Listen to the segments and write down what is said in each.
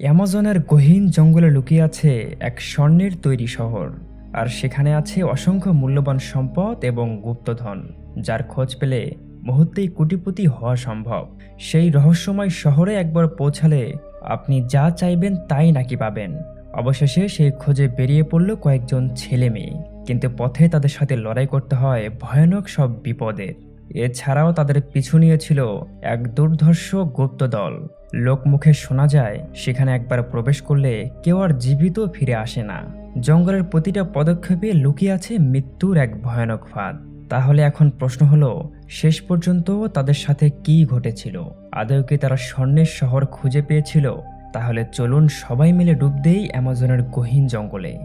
অ্যামাজনের গহীন জঙ্গলে লুকিয়ে আছে এক স্বর্ণের তৈরি শহর। আর সেখানে আছে অসংখ্য মূল্যবান সম্পদ এবং গুপ্তধন, যার খোঁজ পেলে মুহূর্তেই কোটিপতি হওয়া সম্ভব। সেই রহস্যময় শহরে একবার পৌঁছালে আপনি যা চাইবেন তাই নাকি পাবেন। অবশেষে সেই খোঁজে বেরিয়ে পড়ল কয়েকজন ছেলে মেয়ে। কিন্তু পথে তাদের সাথে লড়াই করতে হয় ভয়ানক সব বিপদের। এছাড়াও তাদের পিছু নিয়েছিল এক দুর্ধর্ষ গুপ্ত দল লোকমুখে শোনা যায়, সেখানে একবার প্রবেশ করলে কেউ আর জীবিত ফিরে আসে না। জঙ্গলের প্রতিটা পদক্ষেপে লুকিয়ে আছে মৃত্যুর এক ভয়ানক ফাঁদ। তাহলে এখন প্রশ্ন হলো, শেষ পর্যন্ত তাদের সাথে কি ঘটেছিল? আদৌ কি তারা স্বর্ণের শহর খুঁজে পেয়েছিল? তাহলে চলুন সবাই মিলে ডুব দেই অ্যামাজনের গহীন জঙ্গলে।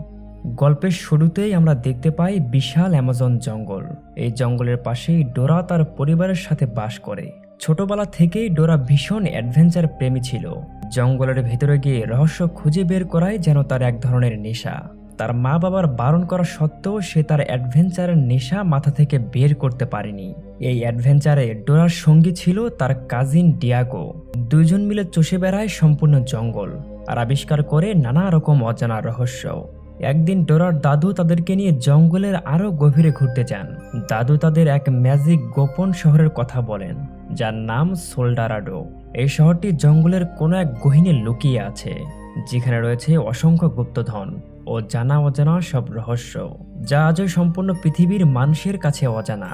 গল্পের শুরুতেই আমরা দেখতে পাই বিশাল অ্যামাজন জঙ্গল। এই জঙ্গলের পাশেই ডোরা তার পরিবারের সাথে বাস করে। ছোটবেলা থেকেই ডোরা ভীষণ অ্যাডভেঞ্চার প্রেমী ছিল। জঙ্গলের ভেতরে গিয়ে রহস্য খুঁজে বের করাই যেন তার এক ধরনের নেশা। তার মা বাবার বারণ করা সত্ত্বেও সে তার অ্যাডভেঞ্চারের নেশা মাথা থেকে বের করতে পারেনি। এই অ্যাডভেঞ্চারে ডোরার সঙ্গী ছিল তার কাজিন ডিয়াগো। দুইজন মিলে চষে বেড়ায় সম্পূর্ণ জঙ্গল আর আবিষ্কার করে নানা রকম অজানা রহস্য। একদিন ডোরার দাদু তাদেরকে নিয়ে জঙ্গলের আরও গভীরে ঘুরতে যান। দাদু তাদের এক ম্যাজিক গোপন শহরের কথা বলেন। যার নাম সোল্ডারাডো। এই শহরটি জঙ্গলের কোনো এক গহিনে লুকিয়ে আছে, যেখানে রয়েছে অসংখ্য গুপ্তধন ও জানা অজানা সব রহস্য, যা আজও সম্পূর্ণ পৃথিবীর মানুষের কাছে অজানা।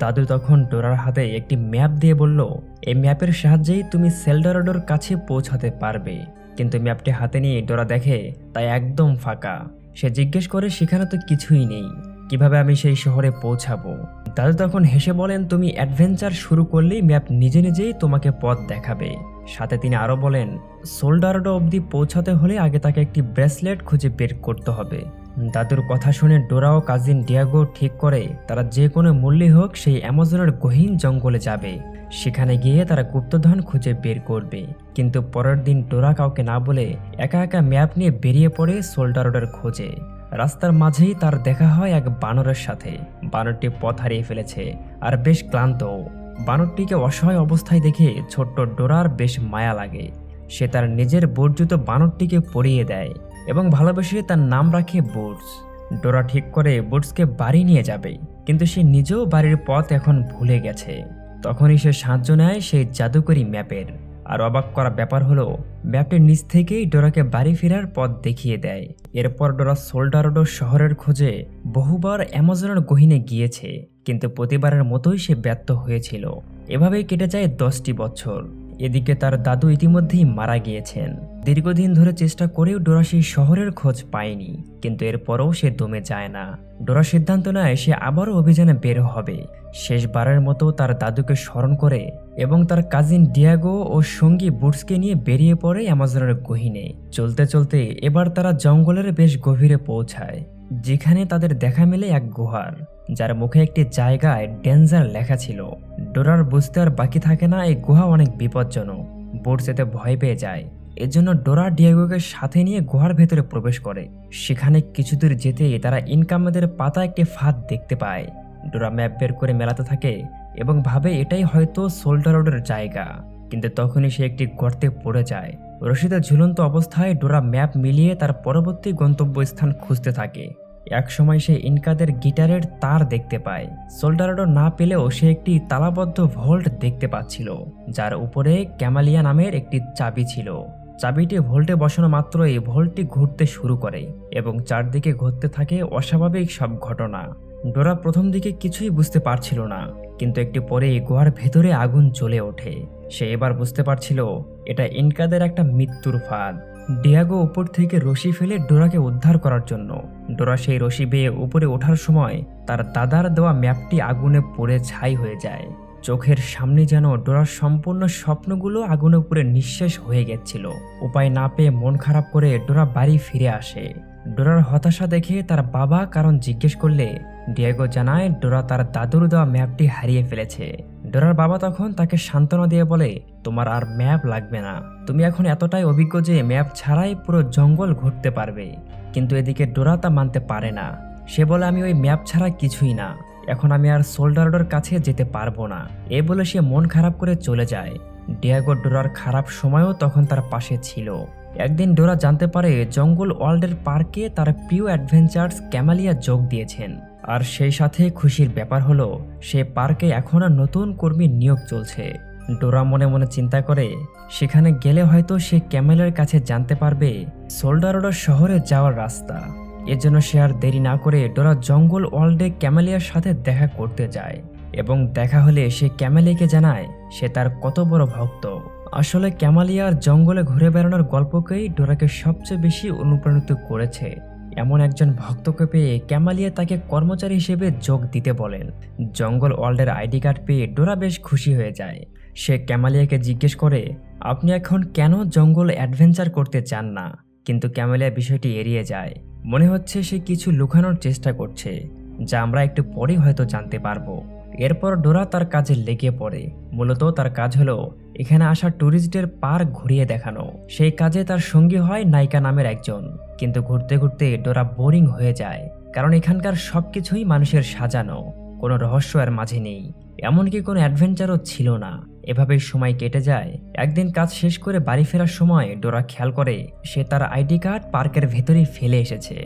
দাদু তখন ডোরার হাতে একটি ম্যাপ দিয়ে বলল, এই ম্যাপের সাহায্যেই তুমি সেলডারাডোর কাছে পৌঁছাতে পারবে। কিন্তু ম্যাপটি হাতে নিয়ে ডোরা দেখে তাই একদম ফাঁকা। সে জিজ্ঞেস করে, সেখানে তো কিছুই নেই। কীভাবে আমি সেই শহরে পৌঁছাবো? দাদু তখন হেসে বলেন, তুমি অ্যাডভেঞ্চার শুরু করলেই ম্যাপ নিজে নিজেই তোমাকে পথ দেখাবে। সাথে তিনি আরও বলেন সোল্ডারডো অবধি পৌঁছাতে হলে আগে তাকে একটি ব্রেসলেট খুঁজে বের করতে হবে। দাদুর কথা শুনে ডোরা ও কাজিন ডিয়াগো ঠিক করে, তারা যে কোনো মূল্যে হোক সেই অ্যামাজনের গহীন জঙ্গলে যাবে। সেখানে গিয়ে তারা গুপ্তধন খুঁজে বের করবে। কিন্তু পরের দিন ডোরা কাউকে না বলে একা একা ম্যাপ নিয়ে বেরিয়ে পড়ে সোল্ডারোডের খোঁজে। রাস্তার মাঝেই তার দেখা হয় এক বানরের সাথে। বানরটি পথ হারিয়ে ফেলেছে আর বেশ ক্লান্ত বানরটিকে অসহায় অবস্থায় দেখে ছোট্ট ডোরার বেশ মায়া লাগে। সে তার নিজের বর্জিত বানরটিকে পরিয়ে দেয়। এবং ভালোবেসে তার নাম রাখে বুটস। ডোরা ঠিক করে বুটসকে বাড়ি নিয়ে যাবে, কিন্তু সে নিজেও বাড়ির পথ এখন ভুলে গেছে। তখনই সে সাহায্য নেয় সেই জাদুকরি ম্যাপের। আর অবাক করা ব্যাপার হলো ম্যাপটির নিচ থেকেই ডোরাকে বাড়ি ফেরার পথ দেখিয়ে দেয়। এরপর ডোরা সোল্ডারোডো শহরের খোঁজে বহুবার অ্যামাজনের গহিনে গিয়েছে, কিন্তু প্রতিবারের মতোই সে ব্যর্থ হয়েছিল। এভাবেই কেটে যায় দশটি বছর। এদিকে তার দাদু ইতিমধ্যেই মারা গিয়েছেন। দীর্ঘদিন ধরে চেষ্টা করেও ডোরা সেই শহরের খোঁজ পায়নি, কিন্তু এরপরও সে দমে যায় না। ডোরা সিদ্ধান্ত নেয় সে আবারও অভিযানে বের হবে। শেষবারের মতো তার দাদুকে স্মরণ করে এবং তার কাজিন ডিয়াগো ও সঙ্গী বুটসকে নিয়ে বেরিয়ে পড়ে অ্যামাজনের গহিনে। চলতে চলতে এবার তারা জঙ্গলের বেশ গভীরে পৌঁছায়, যেখানে তাদের দেখা মেলে এক গুহার। যার মুখে একটি জায়গায় ডেঞ্জার লেখা ছিল। ডোরার বুঝতে আর বাকি থাকে না, এই গুহা অনেক বিপজ্জনক। বোর্ড যেতে ভয় পেয়ে যায়। এজন্য ডোরা ডিয়াগোকে সাথে নিয়ে গুহার ভেতরে প্রবেশ করে। সেখানে কিছু দূর যেতেই তারা ইনকামেদের পাতা একটি ফাঁদ দেখতে পায়। ডোরা ম্যাপ বের করে মেলাতে থাকে এবং ভাবে এটাই হয়তো সোল্ডার রোডের জায়গা। কিন্তু তখনই সে একটি গর্তে পড়ে যায়। রশিদে ঝুলন্ত অবস্থায় ডোরা ম্যাপ মিলিয়ে তার পরবর্তী গন্তব্যস্থান খুঁজতে থাকে। একসময় সে ইনকাদের গিটারের তার দেখতে পায়। সোল্ডারডো না পেলেও সে একটি তালাবদ্ধ ভল্ট দেখতে পাচ্ছিল, যার উপরে ক্যামালিয়া নামের একটি চাবি ছিল। চাবিটি ভোল্টে বসানো মাত্র এই ভোল্টটি ঘুরতে শুরু করে এবং চারদিকে ঘটতে থাকে অস্বাভাবিক সব ঘটনা। ডোরা প্রথম দিকে কিছুই বুঝতে পারছিল না, কিন্তু একটি পরে গুহার ভেতরে আগুন জ্বলে ওঠে। সে এবার বুঝতে পারছিল, এটা ইনকাদের একটা মৃত্যুর ফাঁদ। ডিয়াগো উপর থেকে রশি ফেলে ডোরাকে উদ্ধার করার জন্য। ডোরা সেই রশি বেয়ে উপরে ওঠার সময় তার দাদার দেওয়া ম্যাপটি আগুনে পড়ে ছাই হয়ে যায়। চোখের সামনে যেন ডোরার সম্পূর্ণ স্বপ্নগুলো আগুনে পুড়ে নিঃশেষ হয়ে গেছিল। উপায় না পেয়ে মন খারাপ করে ডোরা বাড়ি ফিরে আসে। ডোরার হতাশা দেখে তার বাবা কারণ জিজ্ঞেস করলে, ডিয়েগো জানায় ডোরা তার দাদুর দেওয়া ম্যাপটি হারিয়ে ফেলেছে। ডোরার বাবা তখন তাকে সান্ত্বনা দিয়ে বলে, তোমার আর ম্যাপ লাগবে না। তুমি এখন এতটাই অভিজ্ঞ যে ম্যাপ ছাড়াই পুরো জঙ্গল ঘুরতে পারবে। কিন্তু এদিকে ডোরা তা মানতে পারে না। সে বলে, আমি ওই ম্যাপ ছাড়া কিছুই না। এখন আমি আর সোল্ডারডোর কাছে যেতে পারব না। এ বলে সে মন খারাপ করে চলে যায়। ডিয়াগো ডোরার খারাপ সময়ও তখন তার পাশে ছিল। একদিন ডোরা জানতে পারে, জঙ্গল ওয়ার্ল্ডের পার্কে তার প্রিয় অ্যাডভেঞ্চার্স ক্যামালিয়া যোগ দিয়েছেন। আর সেই সাথে খুশির ব্যাপার হলো, সে পার্কে এখনও নতুন কর্মী নিয়োগ চলছে। ডোরা মনে মনে চিন্তা করে, সেখানে গেলে হয়তো সে ক্যামেলের কাছে জানতে পারবে সোল্ডারোডা শহরে যাওয়ার রাস্তা। এজন্য সে আর দেরি না করে ডোরা জঙ্গল ওয়ার্ল্ডে ক্যামেলিয়ার সাথে দেখা করতে যায় এবং দেখা হলে সে ক্যামেলিয়াকে জানায়, সে তার কত বড় ভক্ত। আসলে ক্যামালিয়ার জঙ্গলে ঘুরে বেড়ানোর গল্পকেই ডোরাকে সবচেয়ে বেশি অনুপ্রাণিত করেছে। এমন একজন ভক্তকে পেয়ে ক্যামালিয়া তাকে কর্মচারী হিসেবে যোগ দিতে বলেন। জঙ্গল ওয়ার্ল্ডের আইডি কার্ড পেয়ে ডোরা বেশ খুশি হয়ে যায়। সে ক্যামালিয়াকে জিজ্ঞেস করে, আপনি এখন কেন জঙ্গল অ্যাডভেঞ্চার করতে চান না? কিন্তু ক্যামালিয়া বিষয়টি এড়িয়ে যায়। মনে হচ্ছে সে কিছু লুকানোর চেষ্টা করছে, যা আমরা একটু পরেই হয়তো জানতে পারব। এরপর ডোরা তার কাজে লেগে পড়ে। মূলত তার কাজ হলো এখানে আসা ট্যুরিস্টদের পার্ক ঘুরিয়ে দেখানো। সেই কাজে তার সঙ্গী হয় নায়িকা নামের একজন। কিন্তু ঘুরতে ঘুরতে ডোরা বোরিং হয়ে যায়, কারণ এখানকার সব কিছুই মানুষের সাজানো। কোনো রহস্য আর মাঝে নেই, এমনকি কোনো অ্যাডভেঞ্চারও ছিল না। এভাবেই সময় কেটে যায়। একদিন কাজ শেষ করে বাড়ি ফেরার সময় ডোরা খেয়াল করে সে তার আইডি কার্ড পার্কের ভেতরেই ফেলে এসেছে।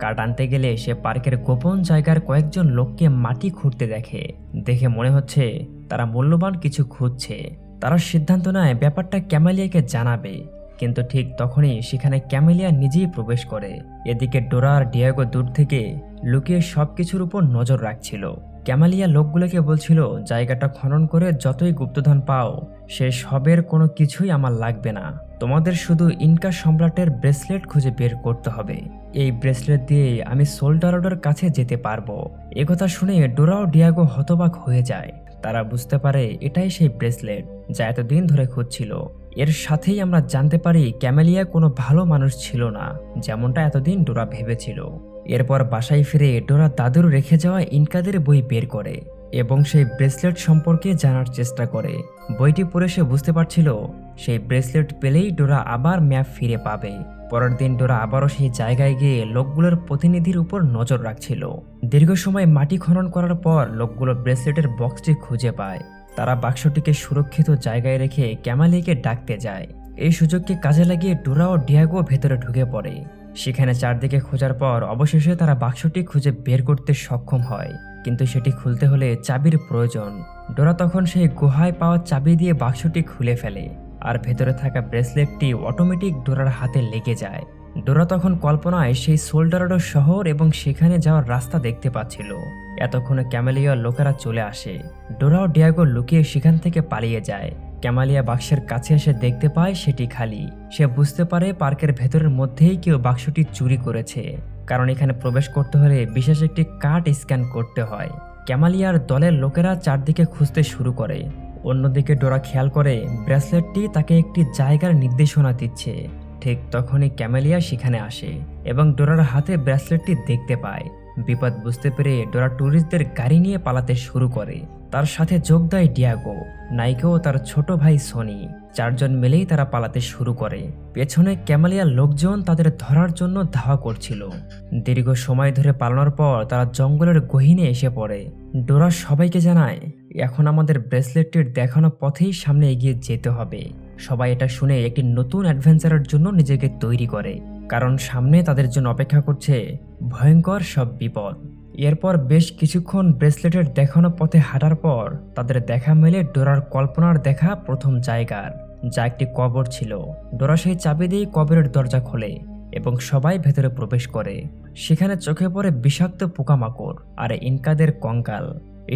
কার্ড আনতে গেলে সে পার্কের গোপন জায়গার কয়েকজন লোককে মাটি খুঁড়তে দেখে। দেখে মনে হচ্ছে তারা মূল্যবান কিছু খুঁজছে। তারা সিদ্ধান্ত নেয় ব্যাপারটা ক্যামেলিয়াকে জানাবে। কিন্তু ঠিক তখনই সেখানে ক্যামেলিয়া নিজেই প্রবেশ করে। এদিকে ডোরা আর ডিয়াগো দূর থেকে লুকিয়ে সব কিছুর উপর নজর রাখছিল। ক্যামালিয়া লোকগুলোকে বলছিল, জায়গাটা খনন করে যতই গুপ্তধন পাও, সে সবের কোনো কিছুই আমার লাগবে না। তোমাদের শুধু ইনকা সম্রাটের ব্রেসলেট খুঁজে বের করতে হবে। এই ব্রেসলেট দিয়ে আমি সোল্ডারোডের কাছে যেতে পারব। একথা শুনে ডোরা ও ডিয়াগো হতবাক হয়ে যায়। তারা বুঝতে পারে এটাই সেই ব্রেসলেট যা এতদিন ধরে খুঁজছিল। এর সাথেই আমরা জানতে পারি ক্যামেলিয়া কোনো ভালো মানুষ ছিল না, যেমনটা এতদিন ডোরা ভেবেছিল। এরপর বাসায় ফিরে ডোরা দাদুর রেখে যাওয়া ইনকাদের বই বের করে এবং সেই ব্রেসলেট সম্পর্কে জানার চেষ্টা করে। বইটি পড়ে সে বুঝতে পারছিল সেই ব্রেসলেট পেলেই ডোরা আবার ম্যাপ ফিরে পাবে। পরের দিন ডোরা আবারও সেই জায়গায় গিয়ে লোকগুলোর প্রতিনিধির উপর নজর রাখছিল। দীর্ঘ সময় মাটি খনন করার পর লোকগুলো ব্রেসলেটের বক্সটি খুঁজে পায়। তারা বাক্সটিকে সুরক্ষিত জায়গায় রেখে ক্যামালিকে ডাকতে যায়। এই সুযোগকে কাজে লাগিয়ে ডোরা ও ডিয়াগো ভেতরে ঢুকে পড়ে। সেখানে চারদিকে খোঁজার পর অবশেষে তারা বাক্সটি খুঁজে বের করতে সক্ষম হয়। কিন্তু সেটি খুলতে হলে চাবির প্রয়োজন। ডোরা তখন সেই গুহায় পাওয়া চাবি দিয়ে বাক্সটি খুলে ফেলে। আর ভেতরে থাকা ব্রেসলেটটি অটোমেটিক ডোরার হাতে লেগে যায়। ডোরা তখন কল্পনায় সেই সোল্ডারডো শহর এবং সেখানে যাওয়ার রাস্তা দেখতে পাচ্ছিল। এতক্ষণে ক্যামেলিয়ার লোকেরা চলে আসে। ডোরা ও ডিয়াগো লুকিয়ে সেখান থেকে পালিয়ে যায়। ক্যামালিয়া বাক্সের কাছে এসে দেখতে পায় সেটি খালি। সে বুঝতে পারে পার্কের ভেতরের মধ্যেই কেউ বাক্সটি চুরি করেছে। কারণ এখানে প্রবেশ করতে হলে বিশেষ একটি কার্ড স্ক্যান করতে হয়। ক্যামালিয়ার দলের লোকেরা চারদিকে খুঁজতে শুরু করে। অন্যদিকে ডোরা খেয়াল করে, ব্রেসলেটটি তাকে একটি জায়গার নির্দেশনা দিচ্ছে। ঠিক তখনই ক্যামেলিয়া সেখানে আসে এবং ডোরার হাতে ব্রেসলেটটি দেখতে পায়। বিপদ বুঝতে পেরে ডোরা ট্যুরিস্টদের গাড়ি নিয়ে পালাতে শুরু করে। তার সাথে যোগ দেয় ডিয়াগো, নাইকো ও তার ছোট ভাই সনি। চারজন মিলেই তারা পালাতে শুরু করে। পেছনে ক্যামালিয়ার লোকজন তাদের ধরার জন্য ধাওয়া করছিল। দীর্ঘ সময় ধরে পালানোর পর তারা জঙ্গলের গহিনে এসে পড়ে। ডোরা সবাইকে জানায় এখন আমাদের ব্রেসলেটটির দেখানো পথেই সামনে এগিয়ে যেতে হবে। সবাই এটা শুনে একটি নতুন অ্যাডভেঞ্চারের জন্য নিজেকে তৈরি করে, কারণ সামনে তাদের জন্য অপেক্ষা করছে ভয়ঙ্কর সব বিপদ। এরপর বেশ কিছুক্ষণ ব্রেসলেটের দেখানো পথে হাঁটার পর তাদের দেখা মেলে ডোরার কল্পনার দেখা প্রথম জায়গার, যা একটি কবর ছিল। ডোরা সেই চাবি দিয়ে কবরের দরজা খোলে এবং সবাই ভেতরে প্রবেশ করে। সেখানে চোখে পড়ে বিষাক্ত পোকামাকড় আর ইনকাদের কঙ্কাল।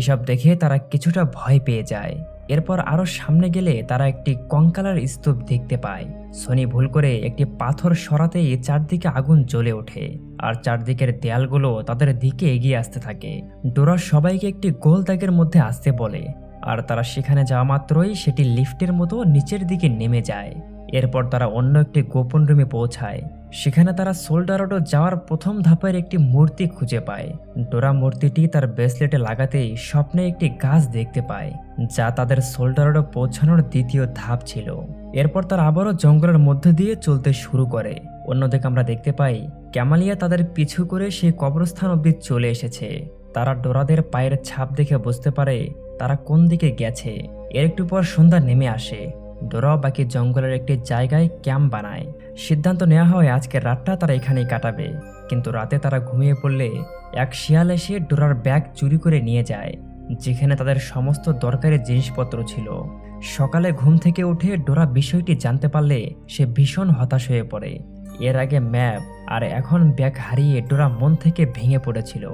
এসব দেখে তারা কিছুটা ভয় পেয়ে যায়। এরপর আরও সামনে গেলে তারা একটি কঙ্কালার স্তূপ দেখতে পায়। সনি ভুল করে একটি পাথর সরাতেই চারদিকে আগুন জ্বলে ওঠে, আর চারদিকের দেয়ালগুলো তাদের দিকে এগিয়ে আসতে থাকে। ডোরা সবাইকে একটি গোল দাগের মধ্যে আসতে বলে, আর তারা সেখানে যাওয়া মাত্রই সেটি লিফটের মতো নিচের দিকে নেমে যায়। এরপর তারা অন্য একটি গোপন রুমে পৌঁছায়। সেখানে তারা সোল্ডারোডো যাওয়ার প্রথম ধাপের একটি মূর্তি খুঁজে পায়। ডোরা মূর্তিটি তার ব্রেসলেটে লাগাতেই স্বপ্নে একটি গাছ দেখতে পায়, যা তাদের সোল্ডারোডো পৌঁছানোর দ্বিতীয় ধাপ ছিল। এরপর তারা আবারও জঙ্গলের মধ্যে দিয়ে চলতে শুরু করে। অন্যদিকে আমরা দেখতে পাই, ক্যামালিয়া তাদের পিছু করে সেই কবরস্থান অব্দি চলে এসেছে। তারা ডোরাদের পায়ের ছাপ দেখে বুঝতে পারে তারা কোন দিকে গেছে। এর একটু পর সন্ধ্যা নেমে আসে। ডোরাও বাকি জঙ্গলের একটি জায়গায় ক্যাম্প বানায়। সিদ্ধান্ত নেওয়া হয় আজকের রাতটা তারা এখানেই কাটাবে। কিন্তু রাতে তারা ঘুমিয়ে পড়লে এক শিয়াল এসে ডোরার ব্যাগ চুরি করে নিয়ে যায়, যেখানে তাদের সমস্ত দরকারি জিনিসপত্র ছিল। সকালে ঘুম থেকে উঠে ডোরা বিষয়টি জানতে পারলে সে ভীষণ হতাশ হয়ে পড়ে। এর আগে ম্যাপ আর এখন ব্যাগ হারিয়ে ডোরা মন থেকে ভেঙে পড়েছিল।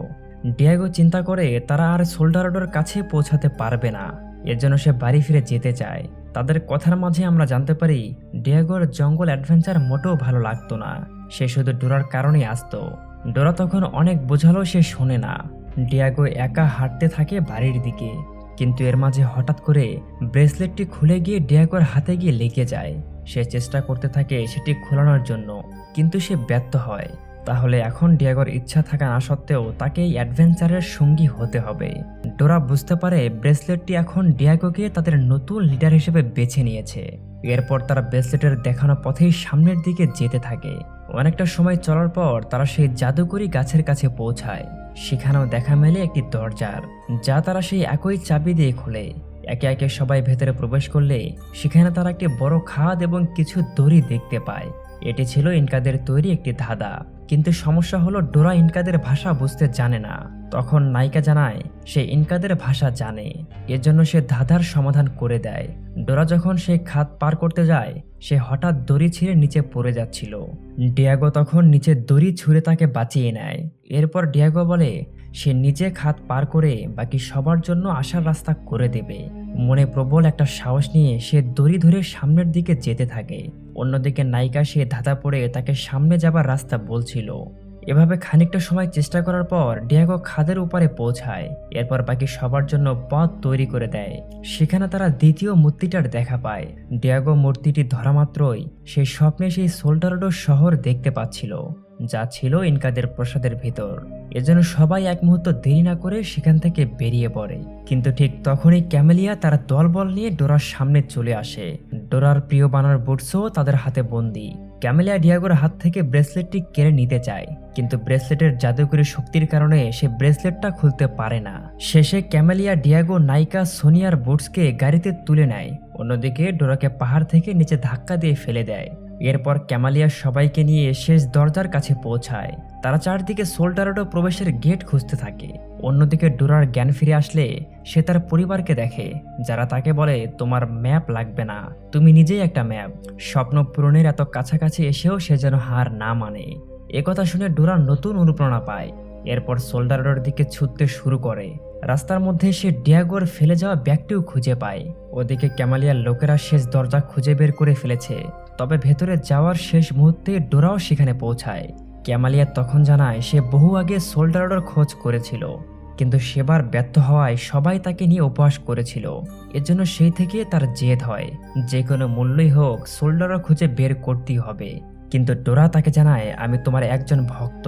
ডিয়াগো চিন্তা করে তারা আর সোল্ডারডোর কাছে পৌঁছাতে পারবে না। এর জন্য সে বাড়ি ফিরে যেতে চায়। তাদের কথার মাঝে আমরা জানতে পারি, ডিয়াগোর জঙ্গল অ্যাডভেঞ্চার মোটেও ভালো লাগতো না। সে শুধু ডোরার কারণেই আসতো। ডোরা তখন অনেক বোঝালো সে শোনে না। ডিয়াগো একা হাঁটতে থাকে বাড়ির দিকে। কিন্তু এর মাঝে হঠাৎ করে ব্রেসলেটটি খুলে গিয়ে ডিয়াগোর হাতে গিয়ে লেগে যায়। সে চেষ্টা করতে থাকে সেটি খোলানোর জন্য। কিন্তু সে ব্যর্থ হয়। তাহলে এখন ডিয়াগোর ইচ্ছা থাকা না সত্ত্বেও তাকে এই অ্যাডভেঞ্চারের সঙ্গী হতে হবে। ডোরা বুঝতে পারে ব্রেসলেটটি এখন ডিয়াগোকে তাদের নতুন লিডার হিসেবে বেছে নিয়েছে। এরপর তারা ব্রেসলেটের দেখানো পথেই সামনের দিকে যেতে থাকে। অনেকটা সময় চলার পর তারা সেই জাদুকরি গাছের কাছে পৌঁছায়। সেখানেও দেখা মেলে একটি দরজার, যা তারা সেই একই চাবি দিয়ে খোলে। একে একে সবাই ভেতরে প্রবেশ করলে সেখানে তারা একটি বড় খাদ এবং কিছু দড়ি দেখতে পায়। এটি ছিল ইনকাদের তৈরি একটি ধাঁধা। কিন্তু সমস্যা হলো ডোরা ইনকাদের ভাষা বুঝতে জানে না। তখন নায়িকা জানায়, সে ইনকাদের ভাষা জানে। এজন্য জন্য সে ধাঁধার সমাধান করে দেয়। ডোরা যখন সে খাত পার করতে যায়, সে হঠাৎ দড়ি ছিঁড়ে নিচে পড়ে যাচ্ছিল। ডিয়াগো তখন নিচে দড়ি ছুঁড়ে তাকে বাঁচিয়ে নেয়। এরপর ডিয়াগো বলে সে নিজে খাত পার করে বাকি সবার জন্য আসার রাস্তা করে দেবে। মনে প্রবল একটা সাহস নিয়ে সে দড়ি ধরে সামনের দিকে যেতে থাকে। অন্যদিকে নায়িকা সে ধাঁধা পড়ে তাকে সামনে যাবার রাস্তা বলছিল। এভাবে খানিকটা সময় চেষ্টা করার পর ডিয়াগো খাদের উপরে পৌঁছায়। এরপর বাকি সবার জন্য পথ তৈরি করে দেয়। সেখানে তারা দ্বিতীয় মূর্তিটার দেখা পায়। ডিয়াগো মূর্তিটি ধরা মাত্রই সেই স্বপ্নে সেই সোল্ডারডো শহর দেখতে পাচ্ছিল। যা ছিল ইনকাদের প্রসাদের ভিতর। এজন্য সবাই এক মুহূর্ত দেরি না করে সেখান থেকে বেরিয়ে পড়ে। কিন্তু ঠিক তখনই ক্যামেলিয়া তার দলবল নিয়ে ডোরার সামনে চলে আসে। ডোরার প্রিয় বানার বুটসও তাদের হাতে বন্দি। ক্যামেলিয়া ডিয়াগোর হাত থেকে ব্রেসলেটটি কেড়ে নিতে চায়। কিন্তু ব্রেসলেটের জাদুকরী শক্তির কারণে সে ব্রেসলেটটা খুলতে পারে না। শেষে ক্যামেলিয়া ডিয়াগো নাইকা সোনিয়ার বুটসকে গাড়িতে তুলে নেয়। অন্যদিকে ডোরাকে পাহাড় থেকে নিচে ধাক্কা দিয়ে ফেলে দেয়। এরপর ক্যামালিয়া সবাইকে নিয়ে শেষ দরজার কাছে পৌঁছায়। তারা চারদিকে সোল্ডারডো প্রবেশের গেট খুঁজতে থাকে। অন্যদিকে ডোরার জ্ঞান ফিরে আসলে সে তার পরিবারকে দেখে, যারা তাকে বলে, তোমার ম্যাপ লাগবে না। তুমি নিজেই একটা ম্যাপ। স্বপ্ন পূরণের এত কাছাকাছি এসেও সে যেন হার না মানে। একথা শুনে ডোরা নতুন অনুপ্রেরণা পায়। এরপর সোল্ডারডোর দিকে ছুটতে শুরু করে। রাস্তার মধ্যে সে ডিয়াগোর ফেলে যাওয়া ব্যাগটিও খুঁজে পায়। ওদিকে ক্যামালিয়ার লোকেরা শেষ দরজা খুঁজে বের করে ফেলেছে। তবে ভেতরে যাওয়ার শেষ মুহূর্তে ডোরাও সেখানে পৌঁছায়। ক্যামালিয়া তখন জানায়, সে বহু আগে সোল্ডারডোর খোঁজ করেছিল, কিন্তু সেবার ব্যর্থ হওয়ায় সবাই তাকে নিয়ে উপহাস করেছিল। এর জন্য সেই থেকে তার জেদ হয়। যে কোনো মূল্যই হোক সোল্ডারও খুঁজে বের করতেই হবে। কিন্তু ডোরা তাকে জানায়, আমি তোমার একজন ভক্ত।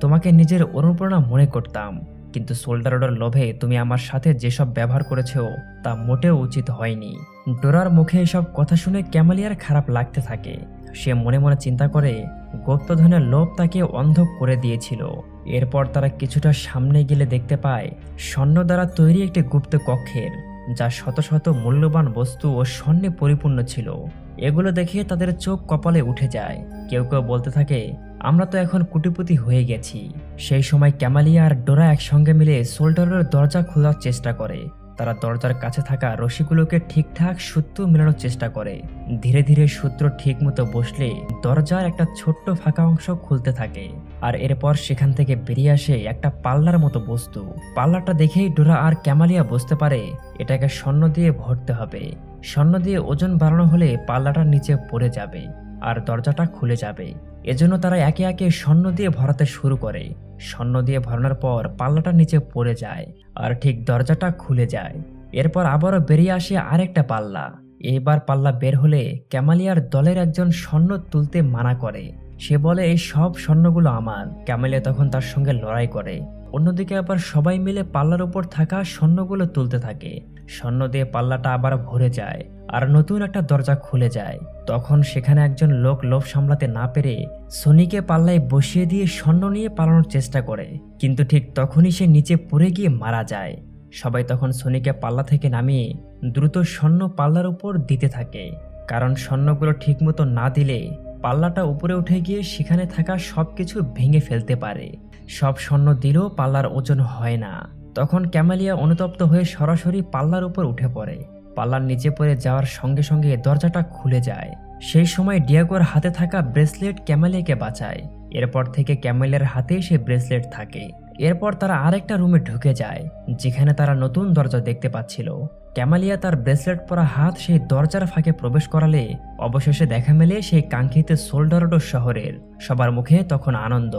তোমাকে নিজের অনুপ্রেরণা মনে করতাম। কিন্তু সোল্ডারডোর লোভে তুমি আমার সাথে যেসব ব্যবহার করেছ তা মোটেও উচিত হয়নি। ডোরার মুখে এসব কথা শুনে ক্যামালিয়ার খারাপ লাগতে থাকে। সে মনে মনে চিন্তা করে, গুপ্তধনের লোভ তাকে অন্ধ করে দিয়েছিল। এরপর তারা কিছুটা সামনে গেলে দেখতে পায়, স্বর্ণ দ্বারা তৈরি একটি গুপ্ত কক্ষের, যা শত শত মূল্যবান বস্তু ও স্বর্ণে পরিপূর্ণ ছিল। এগুলো দেখে তাদের চোখ কপালে উঠে যায়। কেউ কেউ বলতে থাকে আমরা তো এখন কুটিপুতি হয়ে গেছি। সেই সময় ক্যামালিয়া আর ডোরা একসঙ্গে মিলে সোল্ডারের দরজা খোলার চেষ্টা করে। তারা দরজার কাছে থাকা রশিগুলোকে ঠিকঠাক সূত্র মেলানোর চেষ্টা করে। ধীরে ধীরে সূত্র ঠিক মতো বসলে দরজার একটা ছোট্ট ফাঁকা অংশ খুলতে থাকে। আর এরপর সেখান থেকে বেরিয়ে আসে একটা পাল্লার মতো বস্তু। পাল্লাটা দেখেই ডোরা আর ক্যামালিয়া বুঝতে পারে, এটাকে স্বর্ণ দিয়ে ভরতে হবে। স্বর্ণ দিয়ে ওজন বাড়ানো হলে পাল্লাটার নিচে পড়ে যাবে। আর দরজাটা খুলে যাবে। এজন্য তারা একে একে স্বর্ণ দিয়ে ভরাতে শুরু করে। স্বর্ণ দিয়ে ভরানোর পর পাল্লাটা নিচে পড়ে যায় আর ঠিক দরজাটা খুলে যায়। এরপর আবারও বেরিয়ে আসে আরেকটা পাল্লা। এবার পাল্লা বের হলে ক্যামালিয়ার দলের একজন স্বর্ণ তুলতে মানা করে। সে বলে, এই সব স্বর্ণগুলো আমার। ক্যামালিয়া তখন তার সঙ্গে লড়াই করে। অন্যদিকে আবার সবাই মিলে পাল্লার উপর থাকা স্বর্ণগুলো তুলতে থাকে। স্বর্ণ দিয়ে পাল্লাটা আবার ভরে যায় আর নতুন একটা দরজা খুলে যায়। তখন সেখানে একজন লোক লোভ সামলাতে না পেরে সনিকে পাল্লায় বসিয়ে দিয়ে স্বর্ণ নিয়ে পালানোর চেষ্টা করে। কিন্তু ঠিক তখনই সে নিচে পড়ে গিয়ে মারা যায়। সবাই তখন সনিকে পাল্লা থেকে নামিয়ে দ্রুত স্বর্ণ পাল্লার উপর দিতে থাকে। কারণ স্বর্ণগুলো ঠিকমতো না দিলে পাল্লাটা উপরে উঠে গিয়ে সেখানে থাকা সব কিছু ভেঙে ফেলতে পারে। সব স্বর্ণ দিলেও পাল্লার ওজন হয় না। তখন ক্যামেলিয়া অনুতপ্ত হয়ে সরাসরি পাল্লার উপর উঠে পড়ে। পাল্লার নিচে পড়ে যাওয়ার সঙ্গে সঙ্গে দরজাটা খুলে যায়। সেই সময় ডিয়াগোর হাতে থাকা ব্রেসলেট ক্যামেলিয়াকে বাঁচায়। এরপর থেকে ক্যামেলিয়ার হাতে সে ব্রেসলেট থাকে। এরপর তারা আরেকটা রুমে ঢুকে যায়, যেখানে তারা নতুন দরজা দেখতে পাচ্ছিল। ক্যামালিয়া তার ব্রেসলেট পরা হাত সেই দরজার ফাঁকে প্রবেশ করালে অবশেষে দেখা মেলে সেই কাঙ্ক্ষিত সোল্ডারডো শহরের। সবার মুখে তখন আনন্দ।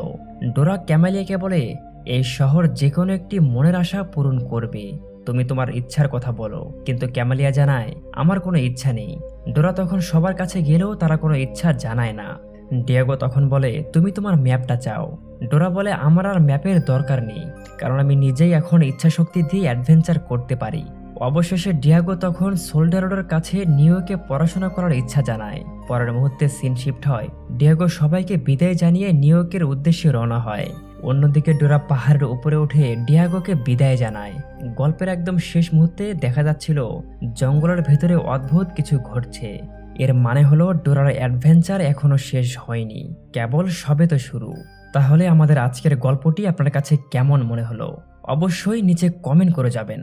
ডোরা ক্যামালিয়াকে বলে এই শহর যে কোনো একটি মনের আশা পূরণ করবে। তুমি তোমার ইচ্ছার কথা বলো, কিন্তু ক্যামালিয়া জানায়, আমার কোনো ইচ্ছা নেই। ডোরা তখন সবার কাছে গেলেও তারা কোনো ইচ্ছা জানায় না। ডিয়াগো তখন বলে, তুমি তোমার ম্যাপটা চাও। ডোরা বলে, আমার আর ম্যাপের দরকার নেই, কারণ আমি নিজেই এখন ইচ্ছা শক্তি দিয়ে অ্যাডভেঞ্চার করতে পারি। অবশেষে ডিয়াগো তখন সোল্ডারোডের কাছে নিউইয়র্কে পড়াশোনা করার ইচ্ছা জানায়। পরের মুহূর্তে সিন শিফট হয়। ডিয়াগো সবাইকে বিদায় জানিয়ে নিউইয়র্কের উদ্দেশ্যে রওনা হয়। অন্যদিকে ডোরা পাহাড়ের উপরে উঠে ডিয়াগোকে বিদায় জানায়। গল্পের একদম শেষ মুহূর্তে দেখা যাচ্ছিল, জঙ্গলের ভেতরে অদ্ভুত কিছু ঘটছে। এর মানে হলো ডোরার অ্যাডভেঞ্চার এখনও শেষ হয়নি, কেবল সবে তো শুরু। তাহলে আমাদের আজকের গল্পটি আপনার কাছে কেমন মনে হলো? অবশ্যই নিচে কমেন্ট করে যাবেন।